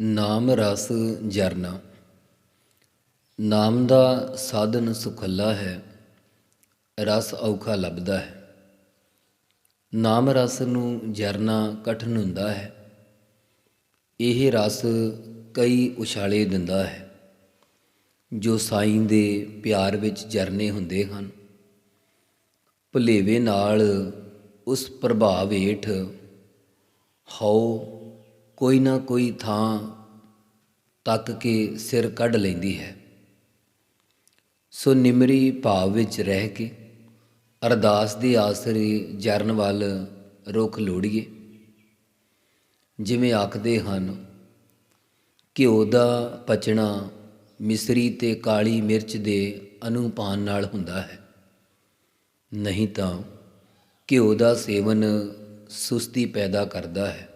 ਨਾਮ ਰਸ ਜਰਨਾ। ਨਾਮ ਦਾ ਸਾਧਨ ਸੁਖੱਲਾ ਹੈ, ਰਸ ਔਖਾ ਲੱਭਦਾ ਹੈ। ਨਾਮ ਰਸ ਨੂੰ ਜਰਨਾ ਕਠਿਨ ਹੁੰਦਾ ਹੈ। ਇਹ ਰਸ ਕਈ ਉਛਾਲੇ ਦਿੰਦਾ ਹੈ, ਜੋ ਸਾਈਂ ਦੇ ਪਿਆਰ ਵਿੱਚ ਜਰਨੇ ਹੁੰਦੇ ਹਨ। ਭੁਲੇਵੇ ਨਾਲ ਉਸ ਪ੍ਰਭਾਵ ਹੇਠ ਹਉ ਕੋਈ ਨਾ ਕੋਈ ਥਾਂ ਤੱਕ ਕੇ ਸਿਰ ਕੱਢ ਲੈਂਦੀ ਹੈ। ਸੋ ਨਿਮਰੀ ਭਾਵ ਵਿੱਚ ਰਹਿ ਕੇ ਅਰਦਾਸ ਦੇ ਆਸਰੇ ਜਰਨ ਵੱਲ ਰੁਖ ਲੋੜੀਏ। ਜਿਵੇਂ ਆਖਦੇ ਹਨ, ਘਿਓ ਦਾ ਪਚਣਾ ਮਿਸਰੀ ਤੇ ਕਾਲੀ ਮਿਰਚ ਦੇ ਅਨੁਪਾਨ ਨਾਲ ਹੁੰਦਾ ਹੈ। ਨਹੀਂ ਤਾਂ ਘਿਓ ਦਾ ਸੇਵਨ ਸੁਸਤੀ ਪੈਦਾ ਕਰਦਾ ਹੈ।